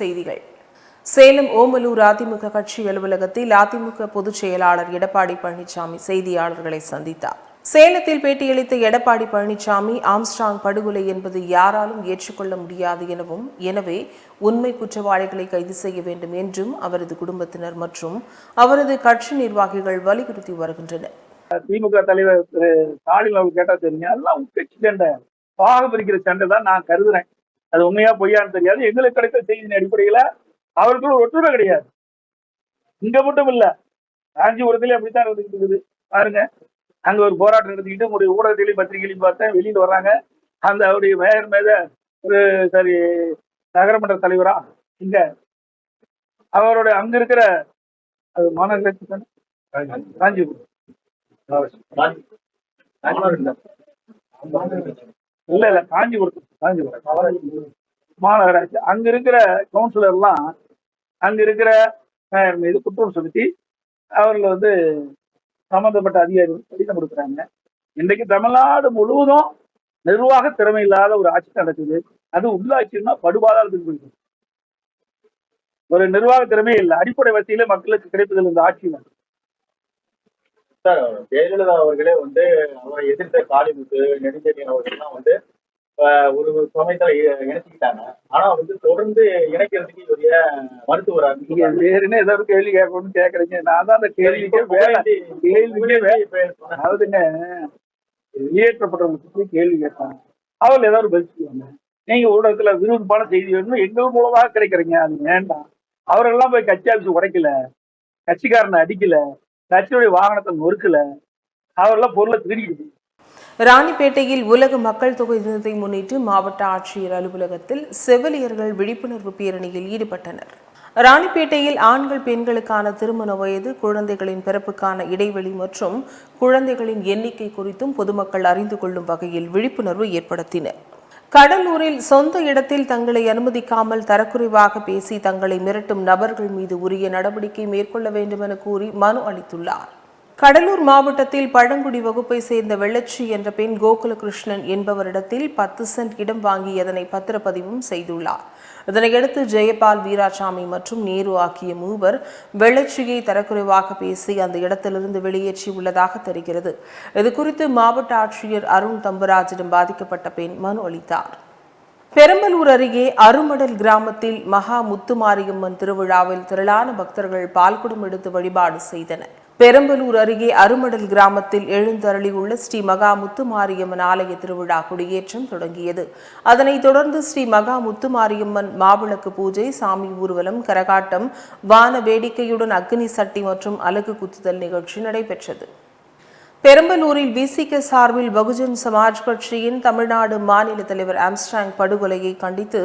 செய்திகள். சேலம் ஓமலூர் அதிமுக கட்சி அலுவலகத்தில் அதிமுக பொதுச் செயலாளர் எடப்பாடி பழனிசாமி செய்தியாளர்களை சந்தித்தார். சேலத்தில் பேட்டியளித்த எடப்பாடி பழனிசாமி ஆம்ஸ்டாங் படுகொலை என்பது யாராலும் ஏற்றுக்கொள்ள முடியாது எனவும் எனவே உண்மை குற்றவாளிகளை கைது செய்ய வேண்டும் என்றும் அவரது குடும்பத்தினர் மற்றும் அவரது கட்சி நிர்வாகிகள் வலியுறுத்தி வருகின்றனர். திமுக தலைவர் திரு ஸ்டாலின் அவர் கேட்டா தெரியும் எல்லாம் உட்கட்சி சண்டை. பாக பிரிக்கிற சண்டை தான் நான் கருதுறேன். அது உண்மையா பொய்யான்னு தெரியாது. எங்களுக்கு கிடைத்த செய்தியின் அடிப்படையில ஒரு ஒற்றுமை கிடையாது. இங்க மட்டும் இல்ல காஞ்சிபுரத்திலே அப்படித்தான் நடந்துகிட்டு இருக்குது. பாருங்க அங்க ஒரு போராட்டம் நடத்திக்கிட்டு உங்களுடைய ஊடகத்திலையும் பத்திரிகையிலையும் பார்த்தேன் வெளியில வர்றாங்க. அந்த அவருடைய மேயர் மேத ஒரு சரி நகரமன்ற தலைவரா? இங்க. அவரோட அங்க இருக்கிற அது மாநகராட்சி தானே? காஞ்சிபுரம். இல்ல இல்ல காஞ்சிபுரம் காஞ்சிபுரம் மாநகராட்சி. அங்க இருக்கிற கவுன்சிலர் எல்லாம் அங்க இருக்கிற மேயர் மீது குற்றம் சுமத்தி அவர்கள் வந்து சம்பந்தப்பட்ட அதிகாரிகள் கடிதம் கொடுக்குறாங்க. இன்றைக்கு தமிழ்நாடு முழுவதும் நிர்வாக திறமை இல்லாத ஒரு ஆட்சி நடக்குது. அது உள்ளாட்சின்னா படுபாதாரத்துக்கு போயிருக்கு ஒரு நிர்வாக திறமை இல்லை. அடிப்படை வசதியில மக்களுக்கு கிடைப்பதில் இந்த ஆட்சி தான் சார் ஜெயலலிதா அவர்களே வந்து அவரை எதிர்த்த காளிமுத்து நெடுஞ்செழியன் அவர்கள்லாம் வந்து ஒரு சமயத்துல இணைச்சுக்கிட்டாங்க. ஆனா வந்து தொடர்ந்து இணைக்கிறதுக்கு இவருடைய மருத்துவராக நீங்க வேறுன்னு ஏதாவது கேள்வி கேட்கணும்னு கேக்குறீங்க? நான் தான் அந்த கேள்விக்கே வேலை. கேள்விக்கே வே- அதாவதுங்க வெளியேற்றப்பட்டவங்க கேள்வி கேட்பாங்க. அவர்கள் ஏதாவது பதில் சொல்லுவாங்க. நீங்க ஊடகத்துல விறுவிறுப்பான செய்தி வேணும் எங்கள் மூலமாக கிடைக்கிறீங்க. அது வேண்டாம். அவர்கள்லாம் போய் கட்சி ஆஃபீஸ் உடைக்கல. கட்சிக்காரனை அடிக்கல. கட்சியுடைய வாகனத்தை நொறுக்கல. அவரெல்லாம் பொருளை திருடிக்கிட்டு ராணிப்பேட்டையில் உலக மக்கள் தொகை தினத்தை முன்னிட்டு மாவட்ட ஆட்சியர் அலுவலகத்தில் செவிலியர்கள் விழிப்புணர்வு பேரணியில் ஈடுபட்டனர். ராணிப்பேட்டையில் ஆண்கள் பெண்களுக்கான திருமண வயது குழந்தைகளின் பிறப்புக்கான இடைவெளி மற்றும் குழந்தைகளின் எண்ணிக்கை குறித்தும் பொதுமக்கள் அறிந்து கொள்ளும் வகையில் விழிப்புணர்வு ஏற்படுத்தினர். கடலூரில் சொந்த இடத்தில் தங்களை அனுமதிக்காமல் தரக்குறைவாக பேசி தங்களை மிரட்டும் நபர்கள் மீது உரிய நடவடிக்கை மேற்கொள்ள வேண்டும் என கூறி மனு அளித்துள்ளார். கடலூர் மாவட்டத்தில் பழங்குடி வகுப்பை சேர்ந்த வெள்ளச்சி என்ற பெண் கோகுலகிருஷ்ணன் என்பவரிடத்தில் பத்து சென்ட் இடம் வாங்கி அதனை பத்திரப்பதிவும் செய்துள்ளார். இதனையடுத்து ஜெயபால் வீராசாமி மற்றும் நேரு ஆகிய மூவர் வெள்ளச்சியை தரக்குறைவாக பேசி அந்த இடத்திலிருந்து வெளியேற்றி உள்ளதாக தெரிகிறது. இதுகுறித்து மாவட்ட ஆட்சியர் அருண் தம்பராஜிடம் பாதிக்கப்பட்ட பெண் மனு அளித்தார். பெரம்பலூர் அருகே அருமடல் கிராமத்தில் மகா முத்துமாரியம்மன் திருவிழாவில் திரளான பக்தர்கள் பால்குடம் எடுத்து வழிபாடு செய்தனர். பெரம்பலூர் அருகே அருமடல் கிராமத்தில் எழுந்தருளியுள்ள ஸ்ரீ மகா முத்துமாரியம்மன் ஆலய திருவிழா கொடியேற்றம் தொடங்கியது. அதனைத் தொடர்ந்து ஸ்ரீ மகா முத்துமாரியம்மன் மாவிளக்கு பூஜை சாமி ஊர்வலம் கரகாட்டம் வான வேடிக்கையுடன் அக்னி சட்டி மற்றும் அலகு குத்துதல் நிகழ்ச்சி நடைபெற்றது. பெரம்பலூரில் விசிக சார்பில் பகுஜன் சமாஜ் கட்சியின் தமிழ்நாடு மாநில தலைவர் ஆம்ஸ்டாங் படுகொலையை கண்டித்து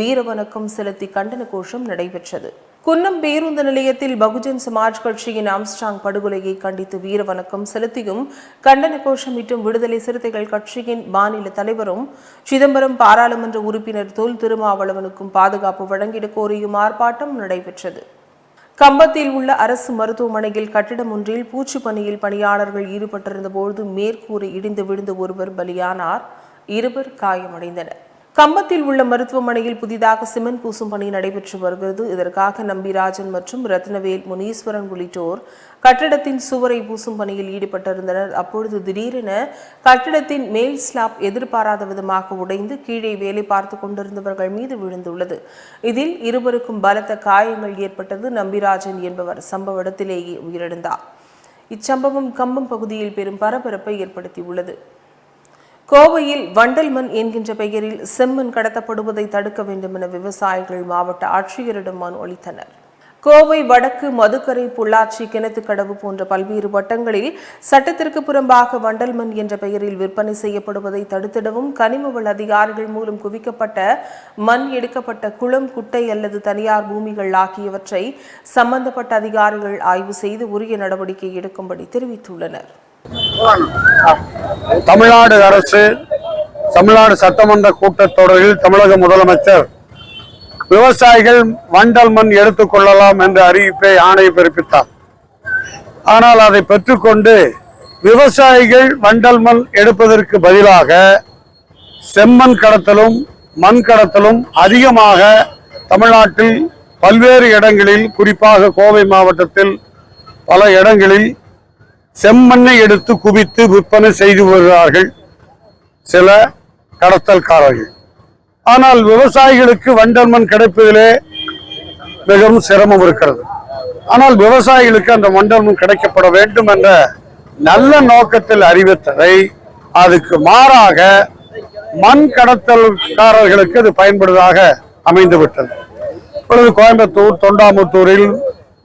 வீரவணக்கம் செலுத்தி கண்டன கோஷம் நடைபெற்றது. குன்னம் பேருந்து நிலையத்தில் பகுஜன் சமாஜ் கட்சியின் ஆம்ஸ்டாங் படுகொலையை கண்டித்து வீரவணக்கம் செலுத்தியும் கண்டன கோஷமிட்டும் விடுதலை சிறுத்தைகள் கட்சியின் மாநில தலைவரும் சிதம்பரம் பாராளுமன்ற உறுப்பினர் தொல் திருமாவளவனுக்கும் பாதுகாப்பு வழங்கிட கோரியும் ஆர்ப்பாட்டம் நடைபெற்றது. கம்பத்தில் உள்ள அரசு மருத்துவமனையில் கட்டிடம் ஒன்றில் பூச்சி பணியில் பணியாளர்கள் ஈடுபட்டிருந்தபோது மேற்கூரை இடிந்து விழுந்து ஒருவர் பலியானார். இருவர் காயமடைந்தனர். கம்பத்தில் உள்ள மருத்துவமனையில் புதிதாக சிமெண்ட் பூசும் பணி நடைபெற்று வருகிறது. இதற்காக நம்பிராஜன் மற்றும் ரத்னவேல் முனீஸ்வரன் உள்ளிட்டோர் கட்டிடத்தின் சுவரை பூசும் பணியில் ஈடுபட்டிருந்தனர். அப்பொழுது திடீரென கட்டிடத்தின் மேல் ஸ்லாப் எதிர்பாராத விதமாக உடைந்து கீழே வேலை பார்த்து கொண்டிருந்தவர்கள் மீது விழுந்துள்ளது. இதில் இருவருக்கும் பலத்த காயங்கள் ஏற்பட்டது. நம்பிராஜன் என்பவர் சம்பவ இடத்திலேயே உயிரிழந்தார். இச்சம்பவம் கம்பம் பகுதியில் பெரும் பரபரப்பை ஏற்படுத்தியுள்ளது. கோவையில் வண்டல் மண் என்கின்ற பெயரில் செம்மண் கடத்தப்படுவதை தடுக்க வேண்டும் என விவசாயிகள் மாவட்ட ஆட்சியரிடம் மனு அளித்தனர் கோவை வடக்கு மதுக்கரை பொள்ளாச்சி கிணத்துக்கடவு போன்ற பல்வேறு வட்டங்களில் சட்டத்திற்கு புறம்பாக வண்டல் மண் என்ற பெயரில் விற்பனை செய்யப்படுவதை தடுத்திடவும் கனிமவள அதிகாரிகள் மூலம் குவிக்கப்பட்ட மண் எடுக்கப்பட்ட குளம் குட்டை அல்லது தனியார் பூமிகள் ஆகியவற்றை சம்பந்தப்பட்ட அதிகாரிகள் ஆய்வு செய்து உரிய நடவடிக்கை எடுக்கும்படி தெரிவித்துள்ளனர். தமிழ்நாடு அரசு தமிழ்நாடு சட்டமன்ற கூட்டத்தொடரில் தமிழக முதலமைச்சர் விவசாயிகள் வண்டல் மண் எடுத்துக் கொள்ளலாம் என்ற அறிவிப்பை ஆணை பிறப்பித்தார். ஆனால் அதை பெற்றுக்கொண்டு விவசாயிகள் வண்டல் மண் எடுப்பதற்கு பதிலாக செம்மண் கடத்தலும் மண் கடத்தலும் அதிகமாக தமிழ்நாட்டில் பல்வேறு இடங்களில் குறிப்பாக கோவை மாவட்டத்தில் பல இடங்களில் செம்மண்ணை எடுத்து குவித்து விற்பனை செய்து வருகிறார்கள் சில கடத்தல்காரர்கள். ஆனால் விவசாயிகளுக்கு வண்டல் மண் கிடைப்பதிலே மிகவும் சிரமம் இருக்கிறது. ஆனால் விவசாயிகளுக்கு அந்த வண்டல் மண் கிடைக்கப்பட வேண்டும் என்ற நல்ல நோக்கத்தில் அறிவித்ததை அதுக்கு மாறாக மண் கடத்தல்காரர்களுக்கு அது பயன்படுவதாக அமைந்துவிட்டது. இப்பொழுது கோயம்புத்தூர் தொண்டாமுத்தூரில்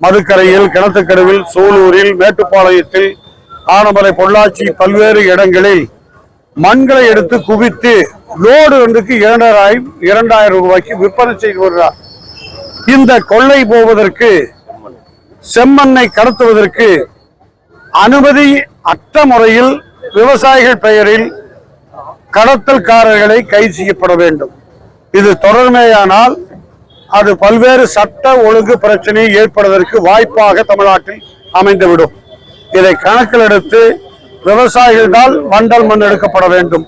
மதுக்கரையில் கிணத்துக்கருவில் சூலூரில் மேட்டுப்பாளையத்தில் ஆனமலை பொள்ளாச்சி பல்வேறு இடங்களில் மண்களை எடுத்து குவித்து லோடு ஒன்றுக்கு இரண்டாயிரம் இரண்டாயிரம் ரூபாய்க்கு விற்பனை செய்து வருகிறார். இந்த கொள்ளை போவதற்கு செம்மண்ணை கடத்துவதற்கு அனுமதி அற்ற முறையில் விவசாயிகள் பெயரில் கடத்தல்காரர்களை கைது செய்யப்பட வேண்டும். இது தொடர்மையானால் அது பல்வேறு சட்ட ஒழுங்கு பிரச்சனை ஏற்படுவதற்கு வாய்ப்பாக தமிழ்நாட்டில் அமைந்துவிடும். இதை கணக்கில் எடுத்து விவசாயிகளால் வண்டல் மண் எடுக்கப்பட வேண்டும்.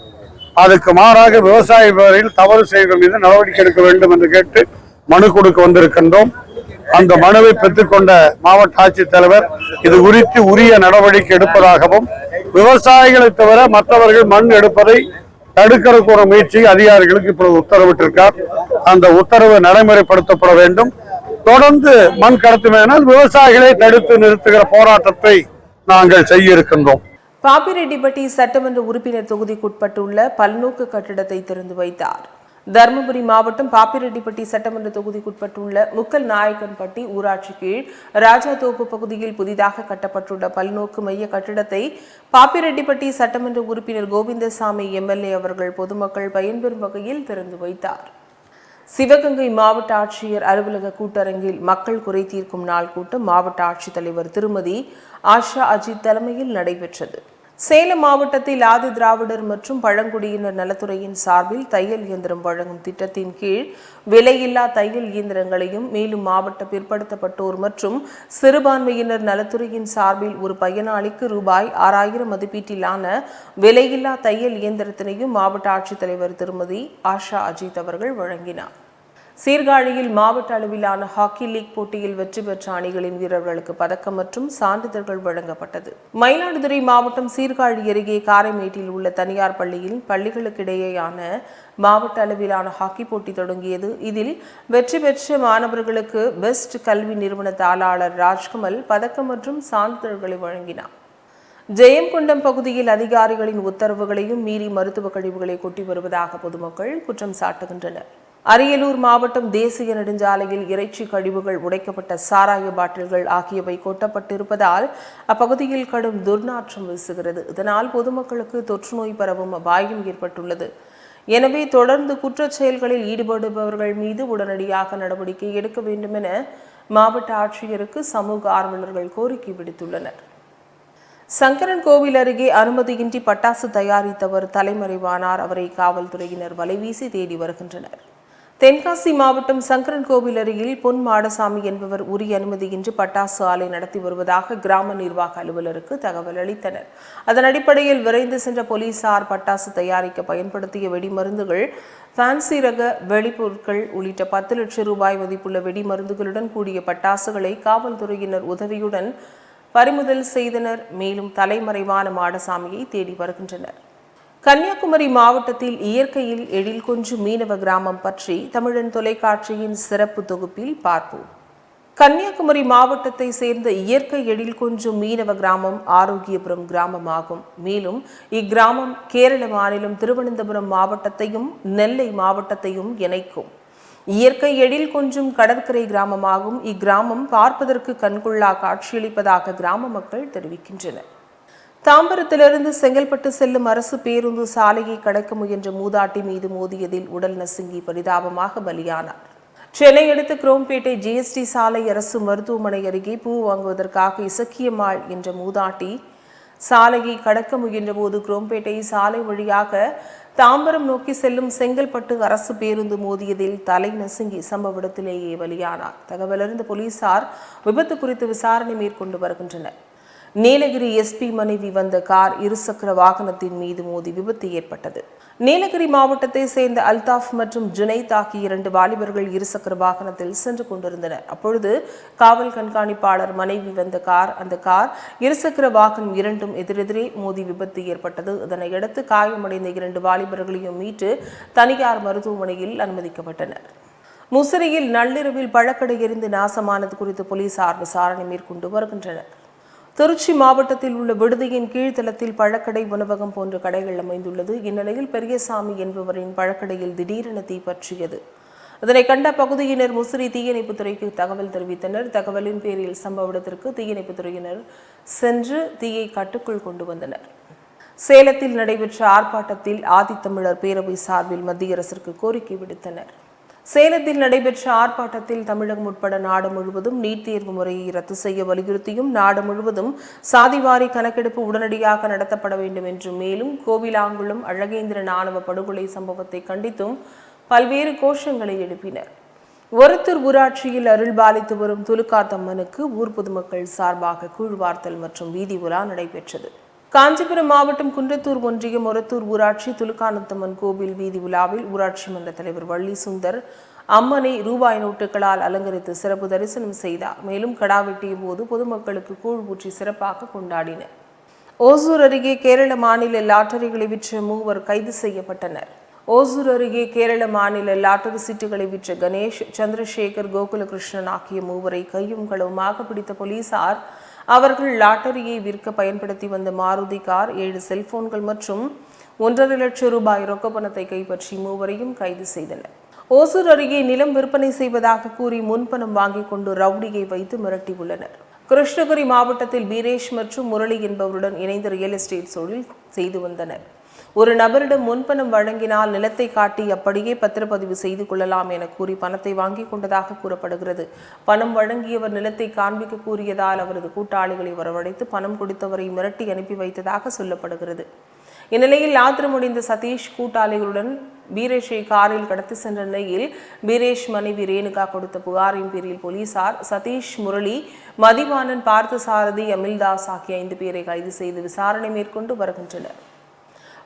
அதுக்கு மாறாக விவசாய வரையில் தவறு செய்வதன் மீது நடவடிக்கை எடுக்க வேண்டும் என்று கேட்டு மனு கொடுக்க வந்திருக்கின்றோம். அந்த மனுவை பெற்றுக்கொண்ட மாவட்ட ஆட்சித்தலைவர் இது குறித்து உரிய நடவடிக்கை எடுப்பதாகவும் விவசாயிகளை தவிர மற்றவர்கள் மண் எடுப்பதை தடுக்கிறதுக்கு ஒரு முயற்சி அதிகாரிகளுக்கு இப்பொழுது உத்தரவிட்டிருக்கார். அந்த உத்தரவு நடைமுறைப்படுத்தப்பட வேண்டும். தொடர்ந்து மண் கடத்துமையானால் விவசாயிகளை தடுத்து நிறுத்துகிற போராட்டத்தை நாங்கள் செய்ய இருக்கின்றோம் பாப்பிரெட்டிப்பட்டி சட்டமன்ற உறுப்பினர் தொகுதிக்குட்பட்டுள்ள பல்நோக்கு கட்டிடத்தை திறந்து வைத்தார். தருமபுரி மாவட்டம் பாப்பிரெட்டிப்பட்டி சட்டமன்ற தொகுதிக்குட்பட்டுள்ள முக்கல் நாயக்கன்பட்டி ஊராட்சி கீழ் ராஜாதோப்பு பகுதியில் புதிதாக கட்டப்பட்டுள்ள பல்நோக்கு மைய கட்டிடத்தை பாப்பிரெட்டிப்பட்டி சட்டமன்ற உறுப்பினர் கோவிந்தசாமி எம்எல்ஏ அவர்கள் பொதுமக்கள் பயன்பெறும் வகையில் திறந்து வைத்தார். சிவகங்கை மாவட்ட ஆட்சியர் அலுவலக கூட்டரங்கில் மக்கள் குறை தீர்க்கும் நாள் கூட்டம் மாவட்ட ஆட்சித்தலைவர் திருமதி ஆஷா அஜித் தலைமையில் நடைபெற்றது. சேலம் மாவட்டத்தில் ஆதி திராவிடர் மற்றும் பழங்குடியினர் நலத்துறையின் சார்பில் தையல் இயந்திரம் வழங்கும் திட்டத்தின் கீழ் விலையில்லா தையல் இயந்திரங்களையும் மேலும் மாவட்ட பிற்படுத்தப்பட்டோர் மற்றும் சிறுபான்மையினர் நலத்துறையின் சார்பில் ஒரு பயனாளிக்கு ரூபாய் ஆறாயிரம் மதிப்பீட்டிலான விலையில்லா தையல் இயந்திரத்தினையும் மாவட்ட ஆட்சித்தலைவர் திருமதி ஆஷா அஜித் அவர்கள் வழங்கினார். சீர்காழியில் மாவட்ட அளவிலான ஹாக்கி லீக் போட்டியில் வெற்றி பெற்ற அணிகளின் வீரர்களுக்கு பதக்கம் மற்றும் சான்றிதழ்கள் வழங்கப்பட்டது. மயிலாடுதுறை மாவட்டம் சீர்காழி அருகே காரைமேட்டில் உள்ள தனியார் பள்ளியில் பள்ளிகளுக்கிடையேயான மாவட்ட அளவிலான ஹாக்கி போட்டி தொடங்கியது. இதில் வெற்றி பெற்ற மாணவர்களுக்கு பெஸ்ட் கல்வி நிறுவன தாளாளர் ராஜ்கமல் பதக்கம் மற்றும் சான்றிதழ்களை வழங்கினார். ஜெயங்கொண்டம் பகுதியில் அதிகாரிகளின் உத்தரவுகளையும் மீறி மருத்துவ கழிவுகளை கொட்டி வருவதாக பொதுமக்கள் குற்றம் சாட்டுகின்றனர். அரியலூர் மாவட்டம் தேசிய நெடுஞ்சாலையில் இறைச்சி கழிவுகள் உடைக்கப்பட்ட சாராய பாட்டில்கள் ஆகியவை கொட்டப்பட்டிருப்பதால் அப்பகுதியில் கடும் துர்நாற்றம் வீசுகிறது. இதனால் பொதுமக்களுக்கு தொற்று நோய் பரவும் அபாயம் ஏற்பட்டுள்ளது. எனவே தொடர்ந்து குற்றச் செயல்களில் ஈடுபடுபவர்கள் மீது உடனடியாக நடவடிக்கை எடுக்க வேண்டும் என மாவட்ட ஆட்சியருக்கு சமூக ஆர்வலர்கள் கோரிக்கை விடுத்துள்ளனர். சங்கரன் கோவில் அருகே அனுமதியின்றி பட்டாசு தயாரித்தவர் தலைமறைவானார். அவரை காவல்துறையினர் வலைவீசி தேடி வருகின்றனர். தென்காசி மாவட்டம் சங்கரன் கோவில் அருகில் பொன் மாடசாமி என்பவர் உரிய அனுமதியின்றி பட்டாசு ஆலை நடத்தி வருவதாக கிராம நிர்வாக அலுவலருக்கு தகவல் அளித்தனர். அதன் அடிப்படையில் விரைந்து சென்ற போலீசார் பட்டாசு தயாரிக்க பயன்படுத்திய வெடிமருந்துகள் ஃபேன்சி ரக வெளிப்பொருட்கள் உள்ளிட்ட பத்து லட்சம் ரூபாய் மதிப்புள்ள வெடிமருந்துகளுடன் கூடிய பட்டாசுகளை காவல்துறையினர் உதவியுடன் பறிமுதல் செய்தனர். மேலும் தலைமறைவான மாடசாமியை தேடி வருகின்றனர். கன்னியாகுமரி மாவட்டத்தில் இயற்கையில் எழில் கொஞ்சும் மீனவ கிராமம் பற்றி தமிழன் தொலைக்காட்சியின் சிறப்பு தொகுப்பில் பார்ப்போம். கன்னியாகுமரி மாவட்டத்தை சேர்ந்த இயற்கை எழில் கொஞ்சும் மீனவ கிராமம் ஆரோக்கியபுரம் கிராமமாகும். மேலும் இக்கிராமம் கேரள மாநிலம் திருவனந்தபுரம் மாவட்டத்தையும் நெல்லை மாவட்டத்தையும் இணைக்கும். இயற்கை எழில் கொஞ்சும் கடற்கரை கிராமமாகும். இக்கிராமம் பார்ப்பதற்கு கண்கொள்ளா காட்சியளிப்பதாக கிராம மக்கள் தெரிவிக்கின்றனர். தாம்பரத்திலிருந்து செங்கல்பட்டு செல்லும் அரசு பேருந்து சாலையை கடக்க முயன்ற மூதாட்டி மீது மோதியதில் உடல் நசுங்கி பரிதாபமாக பலியானார். சென்னை அடுத்த குரோம்பேட்டை ஜிஎஸ்டி சாலை அரசு மருத்துவமனை அருகே பூ வாங்குவதற்காக இசக்கியம்மாள் என்ற மூதாட்டி சாலையை கடக்க முயன்றபோது குரோம்பேட்டை சாலை வழியாக தாம்பரம் நோக்கி செல்லும் செங்கல்பட்டு அரசு பேருந்து மோதியதில் தலை நசுங்கி சம்பவ இடத்திலேயே பலியானார். தகவலறிந்த போலீசார் விபத்து குறித்து விசாரணை மேற்கொண்டு வருகின்றனர். நீலகிரி எஸ்பி மனைவி வந்த கார் இருசக்கர வாகனத்தின் மீது மோதி விபத்து ஏற்பட்டது. நீலகிரி மாவட்டத்தை சேர்ந்த அல்தாஃப் மற்றும் ஜுனைத் ஆகிய இரண்டு வாலிபர்கள் இருசக்கர வாகனத்தில் சென்று கொண்டிருந்தனர். அப்பொழுது காவல் கண்காணிப்பாளர் மனைவி வந்த கார் அந்த கார் இருசக்கர வாகனம் இரண்டும் எதிரெதிரே மோதி விபத்து ஏற்பட்டது. இதனையடுத்து காயமடைந்த இரண்டு வாலிபர்களையும் மீட்டு தனியார் மருத்துவமனையில் அனுமதிக்கப்பட்டனர். முசிறியில் நள்ளிரவில் பழக்கடை எரிந்து நாசமானது குறித்து போலீசார் விசாரணை மேற்கொண்டு வருகின்றனர். திருச்சி மாவட்டத்தில் உள்ள விடுதியின் கீழ்த்தளத்தில் பழக்கடை உணவகம் போன்ற கடைகள் அமைந்துள்ளது. இந்நிலையில் பெரியசாமி என்பவரின் பழக்கடையில் திடீரென தீ பற்றியது. இதனை கண்ட பகுதியினர் முசிறி தீயணைப்புத் துறைக்கு தகவல் தெரிவித்தனர். தகவலின் பேரில் சம்பவ இடத்திற்கு தீயணைப்புத் துறையினர் சென்று தீயை கட்டுக்குள் கொண்டு வந்தனர். சேலத்தில் நடைபெற்ற ஆர்ப்பாட்டத்தில் ஆதித்தமிழர் பேரவை சார்பில் மத்திய அரசிற்கு கோரிக்கை விடுத்தனர். சேலத்தில் நடைபெற்ற ஆர்ப்பாட்டத்தில் தமிழகம் உட்பட நாடு முழுவதும் நீட் தேர்வு முறையை ரத்து செய்ய வலியுறுத்தியும் நாடு முழுவதும் சாதிவாரி கணக்கெடுப்பு உடனடியாக நடத்தப்பட வேண்டும் என்று மேலும் கோவிலாங்குளம் அழகேந்திரன் ஆணவ படுகொலை சம்பவத்தை கண்டித்தும் பல்வேறு கோஷங்களை எழுப்பினர். ஒருத்தூர் ஊராட்சியில் அருள் பாலித்து வரும் துலுக்காத்தம்மனுக்கு ஊர் பொதுமக்கள் சார்பாக கூழ்வார்த்தல் மற்றும் வீதி உலா நடைபெற்றது. காஞ்சிபுரம் மாவட்டம் குன்றத்தூர் ஒன்றியம் ஒரத்தூர் ஊராட்சி துலுக்கானத்தம்மன் கோவில் வீதி உலாவில் ஊராட்சி மன்ற தலைவர் வள்ளி சுந்தர் அம்மனை ரூபாய் நோட்டுகளால் அலங்கரித்து சிறப்பு தரிசனம் செய்தார். மேலும் கடா வெட்டிய போது பொதுமக்களுக்கு கூழ் ஊற்றி சிறப்பாக கொண்டாடினர். ஓசூர் அருகே கேரள மாநில லாட்டரிகளை விற்ற மூவர் கைது செய்யப்பட்டனர். ஓசூர் அருகே கேரள மாநில லாட்டரி சீட்டுகளை விற்ற கணேஷ் சந்திரசேகர் கோகுலகிருஷ்ணன் ஆகிய மூவரை கையும் களவுமாக பிடித்த போலீசார் அவர்கள் லாட்டரியை விற்க பயன்படுத்தி வந்த மாருதி கார் ஏழு செல்போன்கள் மற்றும் ஒன்றரை லட்சம் ரூபாய் ரொக்க பணத்தை கைப்பற்றி மூவரையும் கைது செய்தனர். ஓசூர் அருகே நிலம் விற்பனை செய்வதாக கூறி முன்பணம் வாங்கிக் கொண்டு ரவுடியை வைத்து மிரட்டியுள்ளனர். கிருஷ்ணகிரி மாவட்டத்தில் பீரேஷ் மற்றும் முரளி என்பவருடன் இணைந்து ரியல் எஸ்டேட் தொழில் செய்து வந்தனர். ஒரு நபரிடம் முன்பணம் வழங்கினால் நிலத்தை காட்டி அப்படியே பத்திரப்பதிவு செய்து கொள்ளலாம் என கூறி பணத்தை வாங்கி கொண்டதாக கூறப்படுகிறது. பணம் வழங்கியவர் நிலத்தை காண்பிக்க கூறியதால் அவரது கூட்டாளிகளை வரவழைத்து பணம் கொடுத்தவரை மிரட்டி அனுப்பி வைத்ததாக சொல்லப்படுகிறது. இந்நிலையில் ஆத்திரமடைந்த சதீஷ் கூட்டாளிகளுடன் பீரேஷை காரில் கடத்தி சென்ற நிலையில் பீரேஷ் மனைவி ரேணுகா கொடுத்த புகாரின் பேரில் போலீசார் சதீஷ் முரளி மதிவானன் பார்த்தசாரதி அமில்தாஸ் ஆகிய ஐந்து பேரை கைது செய்து விசாரணை மேற்கொண்டு வருகின்றனர்.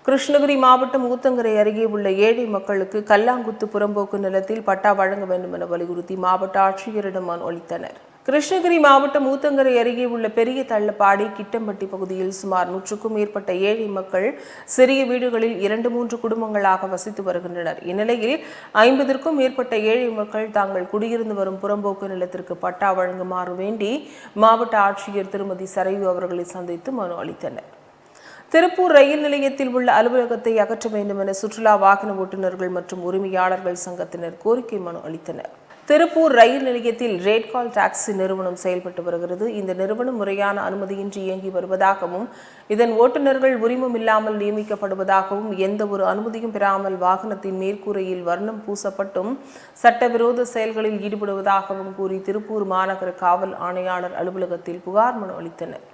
கிருஷ்ணகிரி மாவட்டம் ஊத்தங்கரை அருகே உள்ள ஏழை மக்களுக்கு கல்லாங்குத்து புறம்போக்கு நிலத்தில் பட்டா வழங்க வேண்டும் என வலியுறுத்தி மாவட்ட ஆட்சியரிடம் மனு அளித்தனர். கிருஷ்ணகிரி மாவட்டம் ஊத்தங்கரை அருகே உள்ள பெரிய தள்ளப்பாடி கிட்டம்பட்டி பகுதியில் சுமார் நூற்றுக்கும் மேற்பட்ட ஏழை மக்கள் சிறிய வீடுகளில் இரண்டு மூன்று குடும்பங்களாக வசித்து வருகின்றனர். இந்நிலையில் ஐம்பதற்கும் மேற்பட்ட ஏழை மக்கள் தாங்கள் குடியிருந்து வரும் புறம்போக்கு நிலத்திற்கு பட்டா வழங்குமாறு வேண்டி மாவட்ட ஆட்சியர் திருமதி சரையு அவர்களை சந்தித்து மனு அளித்தனர். திருப்பூர் ரயில் நிலையத்தில் உள்ள அலுவலகத்தை அகற்ற வேண்டும் என சுற்றுலா வாகன ஓட்டுநர்கள் மற்றும் உரிமையாளர்கள் சங்கத்தினர் கோரிக்கை மனு அளித்தனர். திருப்பூர் ரயில் நிலையத்தில் ரேட்கால் டாக்ஸி நிறுவனம் செயல்பட்டு வருகிறது. இந்த நிறுவனம் முறையான அனுமதியின்றி இயங்கி வருவதாகவும் இதன் ஓட்டுநர்கள் உரிமம் இல்லாமல் நியமிக்கப்படுவதாகவும் எந்த ஒரு அனுமதியும் பெறாமல் வாகனத்தின் மேற்கூரையில் வர்ணம் பூசப்பட்டும் சட்டவிரோத செயல்களில் ஈடுபடுவதாகவும் கூறி திருப்பூர் மாநகர காவல் ஆணையாளர் அலுவலகத்தில் புகார் மனு அளித்தனர்.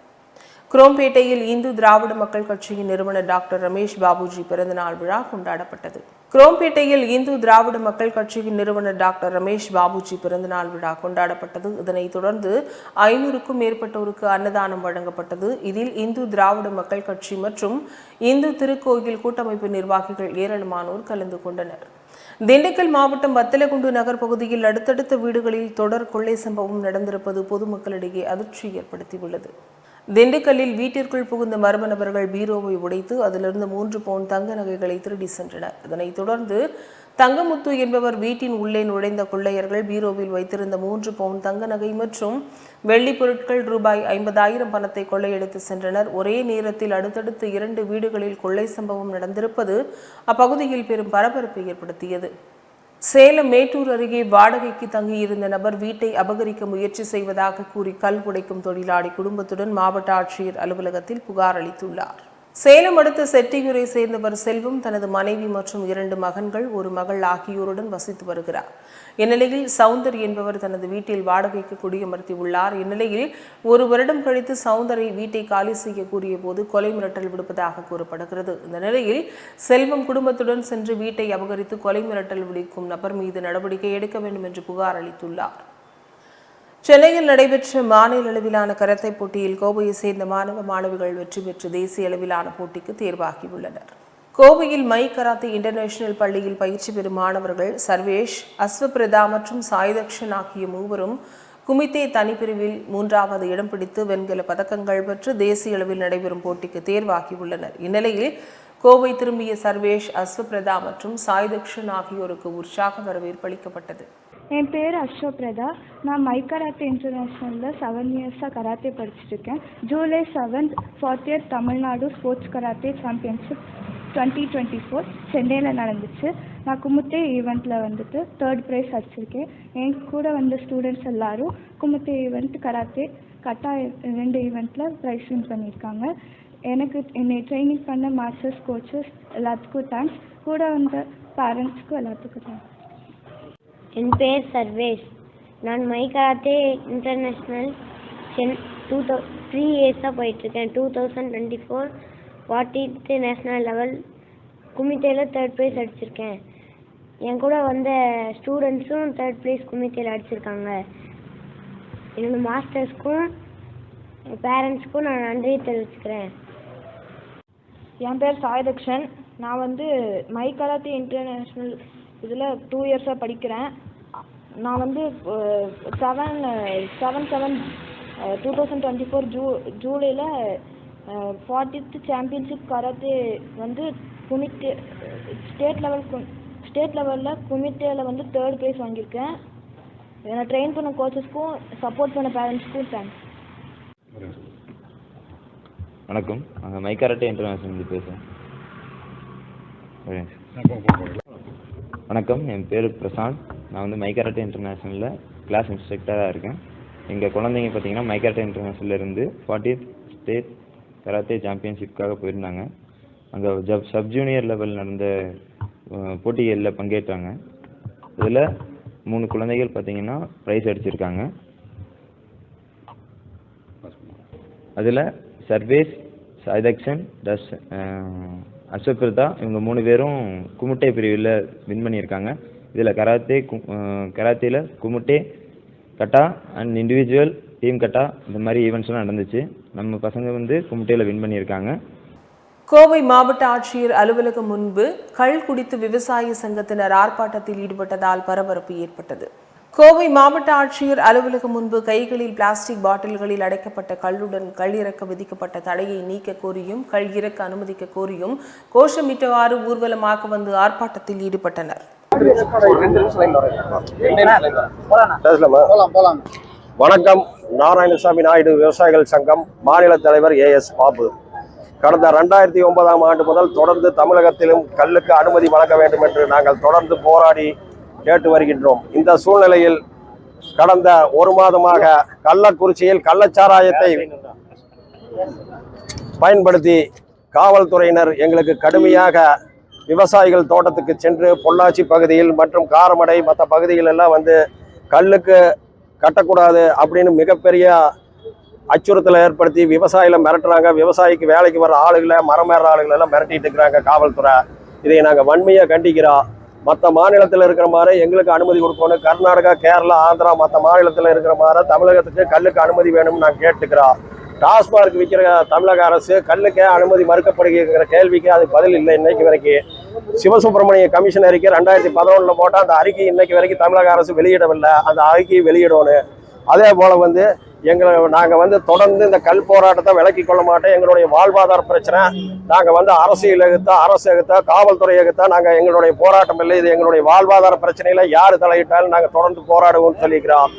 குரோம்பேட்டையில் இந்து திராவிட மக்கள் கட்சியின் நிறுவனர் டாக்டர் ரமேஷ் பாபுஜி பிறந்தநாள் விழா கொண்டாடப்பட்டது. குரோம்பேட்டையில் இந்து திராவிட மக்கள் கட்சியின் நிறுவனர் டாக்டர் ரமேஷ் பாபுஜி பிறந்தநாள் விழா கொண்டாடப்பட்டது. இதனைத் தொடர்ந்து ஐநூறுக்கும் மேற்பட்டோருக்கு அன்னதானம் வழங்கப்பட்டது. இதில் இந்து திராவிட மக்கள் கட்சி மற்றும் இந்து திருக்கோயில் கூட்டமைப்பு நிர்வாகிகள் ஏராளமானோர் கலந்து கொண்டனர். திண்டுக்கல் மாவட்டம் வத்தலகுண்டு நகர் பகுதியில் அடுத்தடுத்த வீடுகளில் தொடர் கொள்ளை சம்பவம் நடந்திருப்பது பொதுமக்களிடையே அதிர்ச்சி ஏற்படுத்தியுள்ளது. திண்டுக்கல்லில் வீட்டிற்குள் புகுந்த மர்ம நபர்கள் பீரோவை உடைத்து அதிலிருந்து மூன்று பவுன் தங்க நகைகளை திருடி சென்றனர். இதனைத் தொடர்ந்து தங்கமுத்து என்பவர் வீட்டின் உள்ளே நுழைந்த கொள்ளையர்கள் பீரோவில் வைத்திருந்த மூன்று பவுன் தங்க நகை மற்றும் வெள்ளி பொருட்கள் ரூபாய் ஐம்பதாயிரம் பணத்தை கொள்ளையடித்து சென்றனர். ஒரே நேரத்தில் அடுத்தடுத்து இரண்டு வீடுகளில் கொள்ளை சம்பவம் நடந்திருப்பது அப்பகுதியில் பெரும் பரபரப்பை ஏற்படுத்தியது. சேலம் மேட்டூர் அருகே வாடகைக்கு தங்கியிருந்த நபர் வீட்டை அபகரிக்க முயற்சி செய்வதாக கூறி கல் உடைக்கும் தொழிலாளி குடும்பத்துடன் மாவட்ட ஆட்சியர் அலுவலகத்தில் புகார் அளித்துள்ளார். சேலம் அடுத்த செட்டியூரை சேர்ந்தவர் செல்வம் தனது மனைவி மற்றும் இரண்டு மகன்கள் ஒரு மகள் ஆகியோருடன் வசித்து வருகிறார். இந்நிலையில் சவுந்தர் என்பவர் தனது வீட்டில் வாடகைக்கு குடியமர்த்தி உள்ளார். இந்நிலையில் ஒரு வருடம் கழித்து சவுந்தரை வீட்டை காலி செய்ய கூறிய போது கொலை மிரட்டல் விடுப்பதாக கூறப்படுகிறது. இந்த நிலையில் செல்வம் குடும்பத்துடன் சென்று வீட்டை அபகரித்து கொலை மிரட்டல் விடுக்கும் நபர் மீது நடவடிக்கை எடுக்க வேண்டும் என்று புகார் அளித்துள்ளார். சென்னையில் நடைபெற்ற மாநில அளவிலான கரத்தை போட்டியில் கோவையை சேர்ந்த மாணவ மாணவிகள் வெற்றி பெற்று தேசிய அளவிலான போட்டிக்கு தேர்வாகியுள்ளனர். கோவையில் மை கராத்தே இன்டர்நேஷனல் பள்ளியில் பயிற்சி பெறும் மாணவர்கள் சர்வேஷ் அஸ்வபிரதா மற்றும் சாய்தக்ஷன் ஆகிய மூவரும் குமித்தே தனிப்பிரிவில் மூன்றாவது இடம் பிடித்து வெண்கல பதக்கங்கள் பெற்று தேசிய அளவில் நடைபெறும் போட்டிக்கு தேர்வாகியுள்ளனர். இந்நிலையில் கோவை திரும்பிய சர்வேஷ் அஸ்வபிரதா மற்றும் சாய்தக்ஷன் ஆகியோருக்கு உற்சாக வரவேற்பு அளிக்கப்பட்டது. என் பேர் அஸ்வபிரதா. நான் மை கராத்தே இன்டர்நேஷ்னலில் செவன் இயர்ஸாக கராத்தே படிச்சிருக்கேன் July seventh fourth year Tamil Nadu sports karate championship twenty twenty four சென்னையில் நடந்துச்சு. நான் குமுத்தே ஈவெண்ட்டில் வந்துட்டு தேர்ட் ப்ரைஸ் அடிச்சிருக்கேன். என் கூட வந்த ஸ்டூடெண்ட்ஸ் எல்லாரும் குமுத்தே ஈவெண்ட் கராத்தே கட்டா ரெண்டு ஈவெண்ட்டில் ப்ரைஸ் வின் பண்ணியிருக்காங்க. எனக்கு என்னை ட்ரைனிங் பண்ண மாஸ்டர்ஸ் கோச்சஸ் எல்லாத்துக்கும் தேங்க்ஸ் கூட வந்த பேரண்ட்ஸ்க்கும் எல்லாத்துக்கும் தேங்க்ஸ் என் பேர் சர்வேஷ். நான் மைகராத்தே இன்டர்நேஷ்னல் சென் டூ தௌ த்ரீ இயர்ஸாக போயிட்டுருக்கேன். Two thousand twenty four forty national level குமித்தேல third prize அடிச்சிருக்கேன். என் கூட வந்த ஸ்டூடெண்ட்ஸும் தேர்ட் ப்ரைஸ் குமித்தேல அடிச்சிருக்காங்க. என்னோட மாஸ்டர்ஸ்க்கும் என் பேரண்ட்ஸ்க்கும் நான் நன்றியை தெரிவிச்சுக்கிறேன். என் பேர் சாய்தக்ஷன். நான் வந்து மைகராத்தே இன்டர்நேஷ்னல் இதில் டூ இயர்ஸாக படிக்கிறேன். நான் வந்து seven seven seven two thousand twenty four zoo ஜூலையில் ஃபார்ட்டித் சாம்பியன்ஷிப் கராத்தே வந்து குமிட்டே ஸ்டேட் லெவல் ஸ்டேட் லெவலில் குமிட்டேல வந்து தேர்ட் ப்ரைஸ் வாங்கியிருக்கேன். என்னை ட்ரெயின் பண்ண கோச்சஸ்க்கும் சப்போர்ட் பண்ண பேரண்ட்ஸ்க்கும் தேங்க்ஸ் வணக்கம். நாங்கள் மைக்காரட்டே இன்டர்நேஷனல் பேசுகிறேன் வணக்கம் என் பேர் பிரசாந்த். நான் வந்து மைக்காரட்டே இன்டர்நேஷனலில் கிளாஸ் இன்ஸ்ட்ரக்டராக இருக்கேன். எங்கள் குழந்தைங்க பார்த்தீங்கன்னா மைக்காரட்டே இன்டர்நேஷனல்ல இருந்து ஃபார்ட்டி ஸ்டேட் கராத்தே சாம்பியன்ஷிப்காக போயிருந்தாங்க. அங்கே ஜப் சப் ஜூனியர் லெவல் நடந்த போட்டிகளில் பங்கேற்றாங்க. இதில் மூணு குழந்தைகள் பார்த்தீங்கன்னா ப்ரைஸ் அடிச்சிருக்காங்க. அதில் சர்வேஸ் சாய்தக்ஷன் தஸ் இவங்க மூணு பேரும் குமுட்டை பிரிவில் வின் பண்ணியிருக்காங்க. இதில் கராத்தே கு கராத்தேல kumite kata and individual team kata இந்த மாதிரி ஈவெண்ட்ஸ்லாம் நடந்துச்சு. நம்ம பசங்க வந்து குமுட்டையில் வின் பண்ணியிருக்காங்க. கோவை மாவட்ட ஆட்சியர் அலுவலகம் முன்பு கள் குடித்து விவசாய சங்கத்தினர் ஆர்ப்பாட்டத்தில் ஈடுபட்டதால் பரபரப்பு ஏற்பட்டது. கோவை மாவட்ட ஆட்சியர் அலுவலகம் முன்பு கைகளில் பிளாஸ்டிக் பாட்டில்களில் அடைக்கப்பட்ட கல்லுடன் கல்லிறக்க இறக்க விதிக்கப்பட்ட தடையை நீக்க கோரியும் கள் இறக்க அனுமதிக்க கோரியும் கோஷமிட்டவாறு ஊர்வலமாக வந்து ஆர்ப்பாட்டத்தில் ஈடுபட்டனர். வணக்கம். நாராயணசாமி நாயுடு விவசாயிகள் சங்கம் மாநில தலைவர் ஏ எஸ் பாபு. கடந்த ரெண்டாயிரத்தி ஒன்பதாம் ஆண்டு முதல் தொடர்ந்து தமிழகத்திலும் கல்லுக்கு அனுமதி வழங்க வேண்டும் என்று நாங்கள் தொடர்ந்து போராடி கேட்டு வருகின்றோம். இந்த சூழ்நிலையில் கடந்த ஒரு மாதமாக கள்ளக்குறிச்சியில் கள்ளச்சாராயத்தை பயன்படுத்தி காவல்துறையினர் எங்களுக்கு கடுமையாக விவசாயிகள் தோட்டத்துக்கு சென்று பொள்ளாச்சி பகுதியில் மற்றும் காரமடை மற்ற பகுதிகள் எல்லாம் வந்து கல்லுக்கு கட்டக்கூடாது அப்படின்னு மிகப்பெரிய அச்சுறுத்தலை ஏற்படுத்தி விவசாயிகளை மிரட்டுறாங்க. விவசாயிக்கு வேலைக்கு வர ஆளுகளை மரம் ஏற ஆளுகளை எல்லாம் மிரட்டிட்டு இருக்கிறாங்க காவல்துறை. இதை நாங்கள் வன்மையாக கண்டிக்கிறோம். மற்ற மாநிலத்தில் இருக்கிற மாதிரி எங்களுக்கு அனுமதி கொடுக்கணும். கர்நாடகா கேரளா ஆந்திரா மற்ற மாநிலத்தில் இருக்கிற மாதிரி தமிழகத்துக்கு கல்லுக்கு அனுமதி வேணும்னு நான் கேட்டுக்கிறோம். டாஸ்மார்க் விற்கிற தமிழக அரசு கல்லுக்கே அனுமதி மறுக்கப்படுகிற கேள்விக்கு அது பதில் இல்லை இன்னைக்கு வரைக்கும். சிவசுப்பிரமணிய கமிஷன் அறிக்கை ரெண்டாயிரத்தி பதினொன்றில் போட்டால் அந்த அறிக்கை இன்னைக்கு வரைக்கும் தமிழக அரசு வெளியிடவில்லை. அந்த அறிக்கையை வெளியிடணும். அதே போல் வந்து எங்களை நாங்கள் வந்து தொடர்ந்து இந்த கல் போராட்டத்தை விலக்கி கொள்ள மாட்டோம். எங்களுடைய வாழ்வாதார பிரச்சனை. நாங்கள் வந்து அரசியல் எகுத்தா அரசு எகுத்தா காவல்துறை எகுத்தா நாங்கள் எங்களுடைய போராட்டம் இல்லை. இது எங்களுடைய வாழ்வாதார பிரச்சனையில் யார் தலையிட்டாலும் நாங்கள் தொடர்ந்து போராடுவோம்னு சொல்லிக்கிறோம்.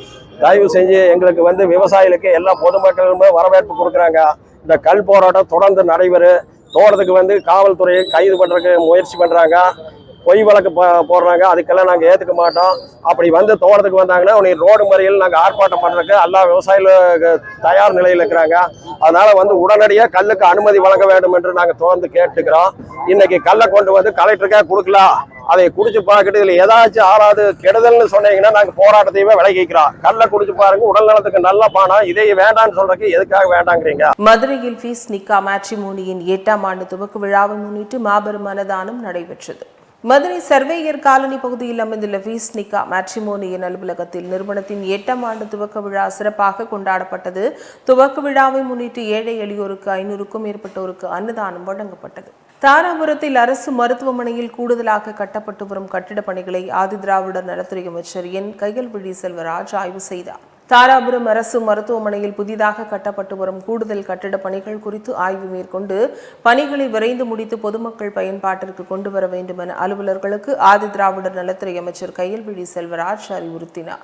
தயவு செஞ்சு எங்களுக்கு வந்து விவசாயிகளுக்கு எல்லா பொதுமக்களுமே வரவேற்பு கொடுக்குறாங்க. இந்த கல் போராட்டம் தொடர்ந்து நடைபெறும் தோட்டத்துக்கு வந்து காவல்துறையை கைது பண்ணுறதுக்கு முயற்சி பண்ணுறாங்க பொய் வழக்கு போடுறாங்க. அதுக்கெல்லாம் நாங்கள் ஏற்றுக்க மாட்டோம். அப்படி வந்து தோட்டத்துக்கு வந்தாங்கன்னா உனக்கு ரோடு முறையில் நாங்கள் ஆர்ப்பாட்டம் பண்ணுறதுக்கு எல்லா விவசாயிகள் தயார் நிலையில் இருக்கிறாங்க. அதனால் வந்து உடனடியாக கல்லுக்கு அனுமதி வழங்க வேண்டும் என்று நாங்கள் தொடர்ந்து கேட்டுக்கிறோம். இன்னைக்கு கல்லை கொண்டு வந்து கலெக்டருக்கே கொடுக்கலாம். அதை குடிச்சு பார்க்கிட்டு இதில் ஏதாச்சும் ஆறாவது கெடுதல்னு சொன்னீங்கன்னா நாங்கள் போராட்டத்தையுமே விலகிக்கிறோம். கல்லை குடிச்சு பாருங்க உடல் நலத்துக்கு நல்ல பானம். இதை வேண்டாம்னு சொல்றதுக்கு எதுக்காக வேண்டாங்கிறீங்க? மதுரையில் ஃபீஸ் நிக்கா மேட்ரிமோனியின் எட்டாம் ஆண்டு துவக்க விழாவை முன்னிட்டு மாபெரும் மனதானம் நடைபெற்றது. மதுரை சர்வேயர் காலனி பகுதியில் அமைந்துள்ள வீஸ்னிகா மேட்ரிமோனியன் அலுவலகத்தில் நிறுவனத்தின் எட்டாம் ஆண்டு துவக்க விழா சிறப்பாக கொண்டாடப்பட்டது. துவக்க விழாவை முன்னிட்டு ஏழை எளியோருக்கு ஐநூறுக்கும் மேற்பட்டோருக்கு அன்னதானம் வழங்கப்பட்டது. தாராபுரத்தில் அரசு மருத்துவமனையில் கூடுதலாக கட்டப்பட்டு வரும் கட்டிடப் பணிகளை ஆதிதிராவிடர் நலத்துறை அமைச்சர் என். கையல்விழி செல்வராஜ் ஆய்வு செய்தார். தாராபுரம் அரசு மருத்துவமனையில் புதிதாக கட்டப்பட்டு வரும் கூடுதல் கட்டிட பணிகள் குறித்து ஆய்வு மேற்கொண்டு பணிகளை விரைந்து முடித்து பொதுமக்கள் பயன்பாட்டிற்கு கொண்டு வர வேண்டும் என அலுவலர்களுக்கு ஆதி திராவிடர் நலத்துறை அமைச்சர் கையல்விழி செல்வராஜ் அறிவுறுத்தினார்.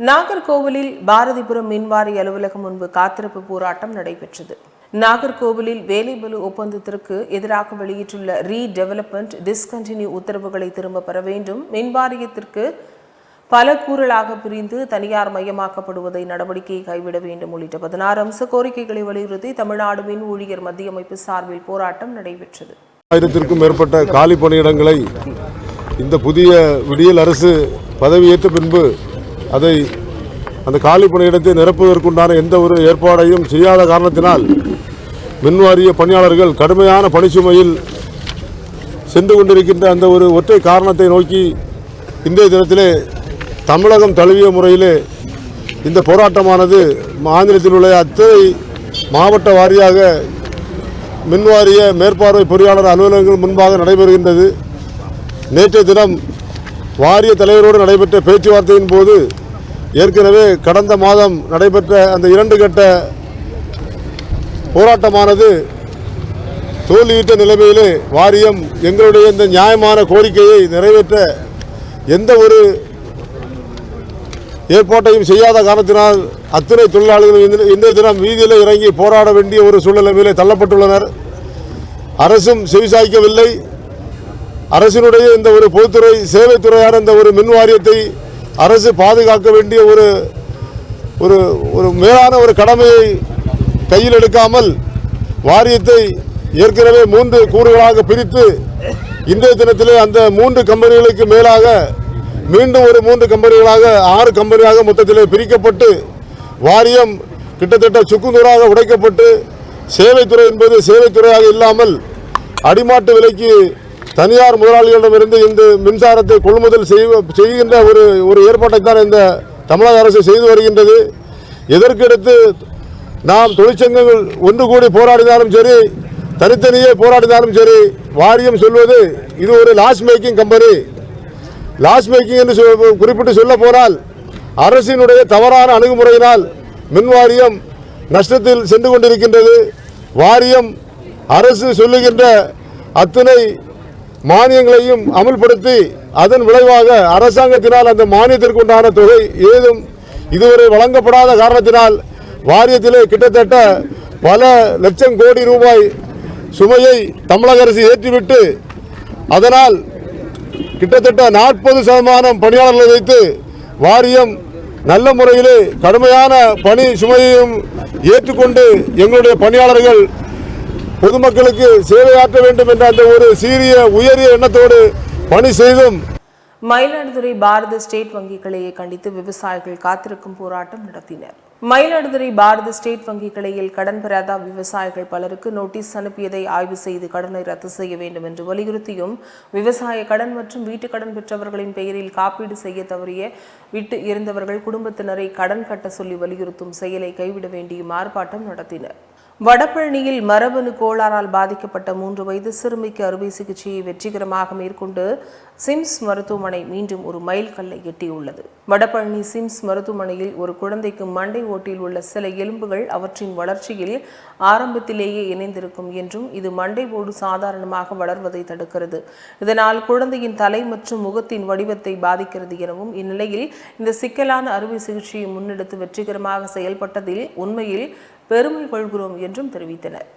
நாகர்கோவிலில் பாரதிபுரம் மின்வாரி அலுவலகம் முன்பு காத்திருப்பு போராட்டம் நடைபெற்றது. நாகர்கோவிலில் வேலைபலு ஒப்பந்தத்திற்கு எதிராக வெளியிட்டுள்ள ரீடெவலப்மெண்ட் டிஸ்கண்டினியூ உத்தரவுகளை திரும்ப பெற வேண்டும். மின்வாரியத்திற்கு பல கூறலாக பிரிந்து தனியார் மயமாக்கப்படுவதை நடவடிக்கையை கைவிட வேண்டும் உள்ளிட்ட பதினாறு அம்ச கோரிக்கைகளை வலியுறுத்தி தமிழ்நாடு மின் ஊழியர் மத்திய அமைப்பு சார்பில் போராட்டம் நடைபெற்றது. ஆயிரத்திற்கும் மேற்பட்ட காலி பணியிடங்களை இந்த புதிய விடியல் அரசு பதவியேற்ற பின்பு அதை அந்த காலி பணியிடத்தை நிரப்புவதற்குண்டான எந்த ஒரு ஏற்பாடையும் செய்யாத காரணத்தினால் மின்வாரிய பணியாளர்கள் கடுமையான பணிச்சுமையில் சென்று கொண்டிருக்கின்ற அந்த ஒரு ஒற்றை காரணத்தை நோக்கி இன்றைய தினத்திலே தமிழகம் தழுவிய முறையிலே இந்த போராட்டமானது மாநிலத்தில் உள்ள அத்தனை மாவட்ட வாரியாக மின்வாரிய மேற்பார்வை பொறியாளர் அலுவலகங்கள் முன்பாக நடைபெறுகின்றது. நேற்றைய தினம் வாரிய தலைவரோடு நடைபெற்ற பேச்சுவார்த்தையின் போது ஏற்கனவே கடந்த மாதம் நடைபெற்ற அந்த இரண்டு கட்ட போராட்டமானது தோல்வியிட்ட நிலைமையிலே வாரியம் எங்களுடைய இந்த நியாயமான கோரிக்கையை நிறைவேற்ற எந்த ஒரு ஏற்பாட்டையும் செய்யாத காரணத்தினால் அத்தனை தொழிலாளர்கள் இந்த- தினம் வீதியில் இறங்கி போராட வேண்டிய ஒரு சூழ்நிலையிலே தள்ளப்பட்டுள்ளனர். அரசும் செவிசாய்க்கவில்லை. அரசினுடைய இந்த ஒரு பொதுத்துறை சேவைத்துறையான இந்த ஒரு மின் வாரியத்தை அரசு பாதுகாக்க வேண்டிய ஒரு ஒரு ஒரு மேலான ஒரு கடமையை கையில் எடுக்காமல் வாரியத்தை ஏற்கனவே மூன்று கூறுகளாக பிரித்து இன்றைய தினத்திலே அந்த மூன்று கம்பெனிகளுக்கு மேலாக மீண்டும் ஒரு மூன்று கம்பெனிகளாக ஆறு கம்பெனியாக மொத்தத்திலே பிரிக்கப்பட்டு வாரியம் கிட்டத்தட்ட சுக்குநூறாக உடைக்கப்பட்டு சேவைத்துறை என்பது சேவைத்துறையாக இல்லாமல் அடிமாட்டு விலைக்கு தனியார் முதலாளிகளிடமிருந்து இந்த மின்சாரத்தை கொள்முதல் செய்வ- செய்கின்ற ஒரு ஒரு ஏற்பாட்டை தான் இந்த தமிழக அரசு செய்து வருகின்றது. இதற்கடுத்து நாம் தொழிற்சங்கங்கள் ஒன்று கூடி போராடினாலும் சரி தனித்தனியே போராடினாலும் சரி வாரியம் சொல்வது இது ஒரு loss making company loss making என்று சொ- குறிப்பிட்டு சொல்ல போனால் அரசினுடைய தவறான அணுகுமுறையினால் மின் வாரியம் நஷ்டத்தில் சென்று கொண்டிருக்கின்றது. வாரியம் அரசு சொல்லுகின்ற அத்தனை மானியங்களையும் அமல்படுத்தி அதன் விளைவாக அரசாங்கத்தினால் அந்த மானியத்திற்குண்டான தொகை ஏதும் இதுவரை வழங்கப்படாத காரணத்தினால் வாரியத்திலே கிட்டத்தட்ட பல லட்சம் கோடி ரூபாய் சுமையை தமிழக அரசு ஏற்றிவிட்டு அதனால் கிட்டத்தட்ட நாற்பது சதமானம் பணியாளர்களை வைத்து வாரியம் நல்ல முறையிலே கடுமையான பணி சுமையையும் ஏற்றுக்கொண்டு எங்களுடைய பணியாளர்கள் பொதுமக்களுக்கு சேவையாற்ற வேண்டும் என்ற அந்த ஒரு சீரிய உயரிய எண்ணத்தோடு பணி செய்தும் மயிலாடுதுறை பாரத ஸ்டேட் வங்கி கிளையை கண்டித்து விவசாயிகள் காத்திருக்கும் போராட்டம் நடத்தினர். மயிலாடுதுறை பாரத ஸ்டேட் வங்கி கிளையில் கடன் பெறாத விவசாயிகள் பலருக்கு நோட்டீஸ் அனுப்பியதை ஆய்வு செய்து கடனை ரத்து செய்ய வேண்டும் என்று வலியுறுத்தியும் விவசாய கடன் மற்றும் வீட்டுக் கடன் பெற்றவர்களின் பெயரில் காப்பீடு செய்ய தவறிய விட்டு இருந்தவர்கள் குடும்பத்தினரை கடன் கட்ட சொல்லி வலியுறுத்தும் செயலை கைவிட வேண்டியும் ஆர்ப்பாட்டம் நடத்தினர். வடபழனியில் மரபணு கோளாறால் பாதிக்கப்பட்ட மூன்று வயது சிறுமிக்கு அறுவை சிகிச்சையை வெற்றிகரமாக மேற்கொண்டு சிம்ஸ் மருத்துவமனை மீண்டும் ஒரு மைல் கல்லை எட்டியுள்ளது. வடபழனி சிம்ஸ் மருத்துவமனையில் ஒரு குழந்தைக்கு மண்டை ஓட்டில் உள்ள சில எலும்புகள் அவற்றின் வளர்ச்சியில் ஆரம்பத்திலேயே இணைந்திருக்கும் என்றும் இது மண்டை ஓடு சாதாரணமாக வளர்வதை தடுக்கிறது. இதனால் குழந்தையின் தலை மற்றும் முகத்தின் வடிவத்தை பாதிக்கிறது எனவும் இந்நிலையில் இந்த சிக்கலான அறுவை சிகிச்சையை முன்னெடுத்து வெற்றிகரமாக செயல்பட்டதில் உண்மையில் பெருமை கொள்கிறோம் என்றும் தெரிவித்தனர்.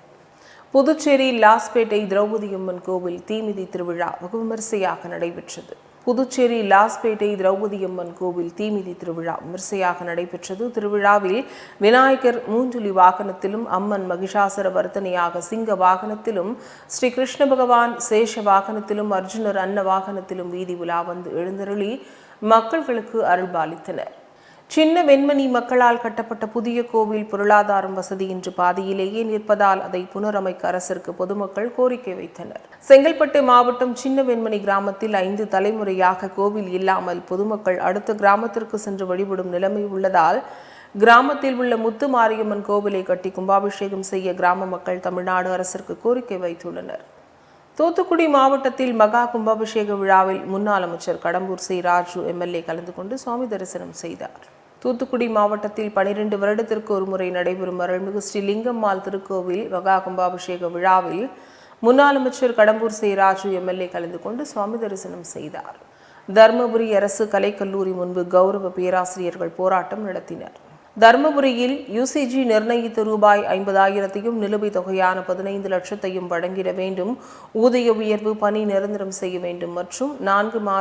புதுச்சேரி லாஸ்பேட்டை திரௌபதி அம்மன் கோவில் தீமிதி திருவிழா வெகு விமரிசையாக நடைபெற்றது. புதுச்சேரி லாஸ்பேட்டை திரௌபதி அம்மன் கோவில் தீமிதி திருவிழா விமரிசையாக நடைபெற்றது. திருவிழாவில் விநாயகர் மூஞ்சுலி வாகனத்திலும் அம்மன் மகிஷாசுர வர்த்தனையாக சிங்க வாகனத்திலும் ஸ்ரீ கிருஷ்ண பகவான் சேஷ வாகனத்திலும் அர்ஜுனர் அன்ன வாகனத்திலும் வீதி உலா வந்து எழுந்தருளி மக்கள்களுக்கு அருள்பாலித்தனர். சின்ன வெண்மணி மக்களால் கட்டப்பட்ட புதிய கோவில் பொருளாதாரம் வசதியின்றி பாதியிலேயே நிற்பதால் அதை புனரமைக்க அரசிற்கு பொதுமக்கள் கோரிக்கை வைத்தனர். செங்கல்பட்டு மாவட்டம் சின்ன வெண்மணி கிராமத்தில் ஐந்து தலைமுறையாக கோவில் இல்லாமல் பொதுமக்கள் அடுத்த கிராமத்திற்கு சென்று வழிபடும் நிலைமை உள்ளதால் கிராமத்தில் உள்ள முத்து மாரியம்மன் கோவிலை கட்டி கும்பாபிஷேகம் செய்ய கிராம மக்கள் தமிழ்நாடு அரசிற்கு கோரிக்கை வைத்துள்ளனர். தூத்துக்குடி மாவட்டத்தில் மகா கும்பாபிஷேக விழாவில் முன்னாள் அமைச்சர் கடம்பூர் சி ராஜு எம்எல்ஏ கலந்து கொண்டு சுவாமி தரிசனம் செய்தார். தூத்துக்குடி மாவட்டத்தில் பனிரெண்டு வருடத்திற்கு ஒருமுறை நடைபெறும் அருள்மிகு ஸ்ரீ லிங்கம்மாள் திருக்கோவில் மகா கும்பாபிஷேக விழாவில் முன்னாள் அமைச்சர் கடம்பூர் சி ராஜு எம்எல்ஏ கலந்து கொண்டு சுவாமி தரிசனம் செய்தார். தர்மபுரி அரசு கலைக்கல்லூரி முன்பு கௌரவ பேராசிரியர்கள் போராட்டம் நடத்தினர். தர்மபுரியில் யுசிஜி நிர்ணயித்த ரூபாய் ஐம்பதாயிரத்தையும் நிலுவைத் தொகையான பதினைந்து லட்சத்தையும் வழங்கிட வேண்டும். ஊதிய உயர்வு பணி நிரந்தரம் செய்ய வேண்டும் மற்றும் நான்கு மா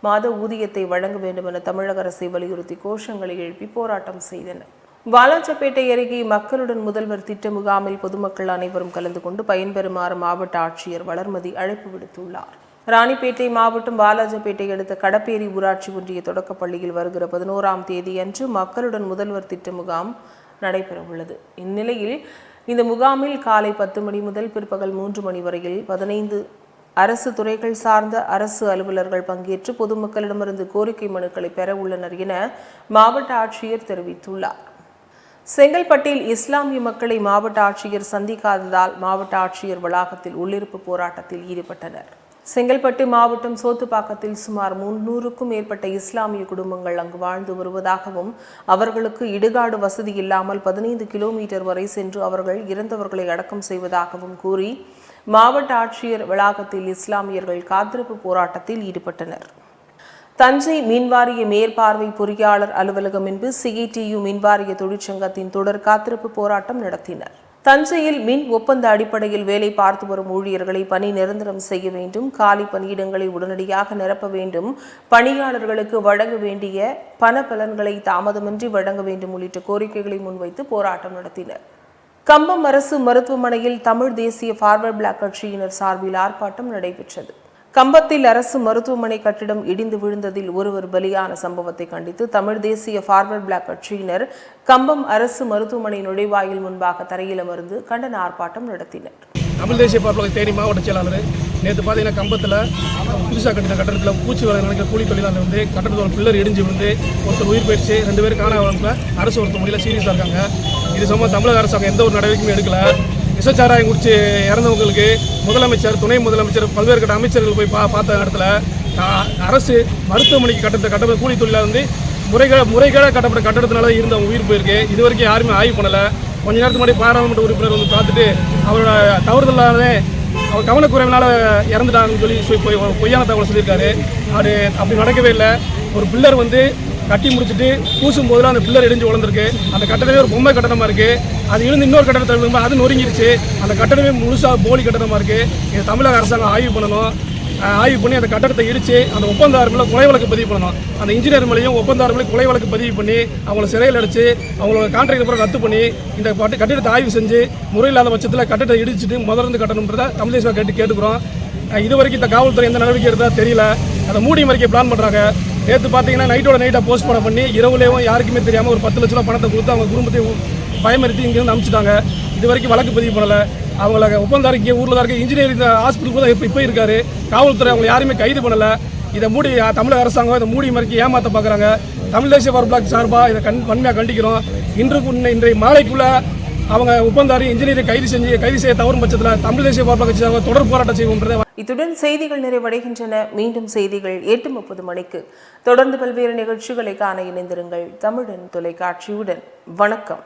மாத ஊதியத்தை வழங்க வேண்டும் என தமிழக அரசை வலியுறுத்தி கோஷங்களை எழுப்பி போராட்டம் செய்தனர் வாலாஜப்பேட்டை அருகே மக்களுடன் முதல்வர் திட்ட முகாமில் பொதுமக்கள் அனைவரும் கலந்து கொண்டு பயன்பெறுமாறு மாவட்ட ஆட்சியர் வளர்மதி அழைப்பு விடுத்துள்ளார். ராணிப்பேட்டை மாவட்டம் வாலாஜப்பேட்டை அடுத்த கடப்பேரி ஊராட்சி ஒன்றிய தொடக்கப் பள்ளியில் வருகிற பதினோராம் தேதியன்று மக்களுடன் முதல்வர் திட்ட முகாம் நடைபெறவுள்ளது. இந்நிலையில் இந்த முகாமில் காலை பத்து மணி முதல் பிற்பகல் மூன்று மணி வரையில் பதினைந்து அரசு துறைகள் சார்ந்த அரசு அலுவலர்கள் பங்கேற்று பொதுமக்களிடமிருந்து கோரிக்கை மனுக்களை பெற உள்ளனர் என மாவட்ட ஆட்சியர் தெரிவித்துள்ளார். செங்கல்பட்டில் இஸ்லாமிய மக்களை மாவட்ட ஆட்சியர் சந்திக்காததால் மாவட்ட ஆட்சியர் வளாகத்தில் உள்ளிருப்பு போராட்டத்தில் ஈடுபட்டனர். செங்கல்பட்டு மாவட்டம் சோத்துப்பாக்கத்தில் சுமார் முன்னூறுக்கும் மேற்பட்ட இஸ்லாமிய குடும்பங்கள் அங்கு வாழ்ந்து வருவதாகவும் அவர்களுக்கு இடுகாடு வசதி இல்லாமல் பதினைந்து கிலோமீட்டர் வரை சென்று அவர்கள் இறந்தவர்களை அடக்கம் செய்வதாகவும் கூறி மாவட்ட ஆட்சியர் வளாகத்தில் இஸ்லாமியர்கள் காத்திருப்பு போராட்டத்தில் ஈடுபட்டனர். தஞ்சை மின்வாரிய மேற்பார்வை பொறியாளர் அலுவலகம் முன்பு சிஐடியு மின்வாரிய தொழிற்சங்கத்தின் தொடர் காத்திருப்பு போராட்டம் நடத்தினர். தஞ்சையில் மின் ஒப்பந்த அடிப்படையில் வேலை பார்த்து வரும் ஊழியர்களை பணி நிரந்தரம் செய்ய வேண்டும். காலி பணியிடங்களை உடனடியாக நிரப்ப வேண்டும். பணியாளர்களுக்கு வழங்க வேண்டிய பண பலன்களை தாமதமின்றி வழங்க வேண்டும் உள்ளிட்ட கோரிக்கைகளை முன்வைத்து போராட்டம் நடத்தினர். கம்பம் அரசு மருத்துவமனையில் தமிழ் தேசிய ஃபார்வர்ட் பிளாக் கட்சியினர் சார்பில் ஆர்ப்பாட்டம் நடைபெற்றது. கம்பத்தில் அரசு மருத்துவமனை கட்டிடம் இடிந்து விழுந்ததில் ஒருவர் பலியான சம்பவத்தை கண்டித்து தமிழ் தேசிய ஃபார்வர்ட் பிளாக் கட்சியினர் கம்பம் அரசு மருத்துவமனை நுழைவாயில் முன்பாக தரையில் அமர்ந்து கண்டன ஆர்ப்பாட்டம் நடத்தினர். தமிழ் தேசிய பார்ப்பலக தேனி மாவட்ட செயலாளர் நேற்று பார்த்தீங்கன்னா கம்பத்தில் புதுசாக கட்டின கட்டடத்தில் பூச்சி வேலை நினைக்கிற கூலி தொழிலாளர் வந்து கட்டடத்தோட பில்லர் இடிஞ்சு விழுந்து ஒருத்தர் உயிர் போயிடுச்சு. ரெண்டு பேரும் காணாமல் அரசு மருத்துவமனையில் சீரியஸாக இருக்காங்க. இது சம்பந்தம் தமிழக அரசாங்கம் எந்த ஒரு நடவடிக்கையும் எடுக்கல. விஷச்சாராயம் குடிச்சு இறந்தவங்களுக்கு முதலமைச்சர் துணை முதலமைச்சர் பல்வேறு கட்ட அமைச்சர்கள் போய் பா பார்த்த இடத்துல அரசு மருத்துவமனைக்கு கட்டத்தை கட்டப்பட்ட கூலி தொழிலாக வந்து முறைகேட முறைகேட கட்டப்பட்ட கட்டடத்தினால இருந்து அவங்க உயிர் போயிருக்கு. இது வரைக்கும் யாருமே ஆய்வு பண்ணலை. கொஞ்ச நேரத்துக்கு முன்னாடி பாராளுமன்ற உறுப்பினர் வந்து பார்த்துட்டு அவரோட தவறுதலாலே அவர் கவனக்குறைவினால் இறந்துட்டாங்கன்னு சொல்லி சொல்லி பொய்யான தகவல் சொல்லியிருக்காரு. அது அப்படி நடக்கவே இல்லை. ஒரு பில்லர் வந்து கட்டி முடிச்சுட்டு பூசும் போதுல அந்த பில்லர் இடிஞ்சு உழந்திருக்கு அந்த கட்டடமே ஒரு பொம்மை கட்டடமா இருக்குது அது இருந்து இன்னொரு கட்டடத்தை விழும்போது அது நொறுங்கிருச்சு. அந்த கட்டடமே முழுசாக போலி கட்டடமா இருக்குது இது தமிழக அரசாங்கம் ஆய்வு பண்ணணும். ஆய்வு பண்ணி அந்த கட்டடத்தை இடித்து அந்த ஒப்பந்தாரர்களை கொலை வழக்கு பதிவு பண்ணணும். அந்த இன்ஜினியர் மேலேயும் ஒப்பந்தாரர்களை கொலை வழக்கு பதிவு பண்ணி அவங்கள சிறையில் அடித்து அவங்களோட கான்ட்ராக்ட் அப்புறம் ரத்து பண்ணி இந்த பட்டு- கட்டிடத்தை ஆய்வு செஞ்சு முறையில்லாத பட்சத்தில் கட்டடத்தை இடிச்சிட்டு முதலிருந்து கட்டணுன்றதை தமிழ் தேசியம் கேட்டு கேட்டுக்கிறோம். இது வரைக்கும் இந்த காவல்துறை எந்த நடவடிக்கை எடுத்தால் தெரியல. அதை மூடி மறைக்க பிளான் பண்ணுறாங்க நேற்று பார்த்தீங்கன்னா நைட்டோட நைட்டாக போஸ்ட் பண்ண பண்ணி இரவுலேயும் யாருக்குமே தெரியாமல் ஒரு பத்து லட்ச ரூபா பணத்தை கொடுத்து அவங்க குடும்பத்தையும் பயமறுத்தி இங்கேருந்து அனுப்பிச்சிட்டாங்க. இது வரைக்கும் வழக்கு பதிவு பண்ணலை. அவங்கள ஒப்பந்தார் இங்கே ஊரில் தான் இருக்க. இன்ஜினியரிங் ஹாஸ்பிட்டல் கூட இப்போ இப்போ இருக்காரு. காவல்துறை அவங்க யாருமே கைது பண்ணலை. இதை மூடி தமிழக அரசாங்கம் இதை மூடி மறைக்க ஏமாற்ற பார்க்குறாங்க தமிழ் தேசிய பவர் பிளாக் சார்பாக இதை கண் வன்மையாக கண்டிக்கிறோம். இன்றுக்கு இன்றைய மாலைக்குள்ளே அவங்க ஒப்பந்தாரி இன்ஜினியரை கைது செஞ்சு கைது செய்ய தவறும் பட்சத்தில் தமிழ் தேசிய பாரத கட்சி சார்பாக தொடர் போராட்டம் செய்வோன்றதை இத்துடன் செய்திகள் நிறைவடைகின்றன. மீண்டும் செய்திகள் எட்டு முப்பது மணிக்கு. தொடர்ந்து பல்வேறு நிகழ்ச்சிகளை காண இணைந்திருங்கள். தமிழன் தொலைக்காட்சியுடன். வணக்கம்.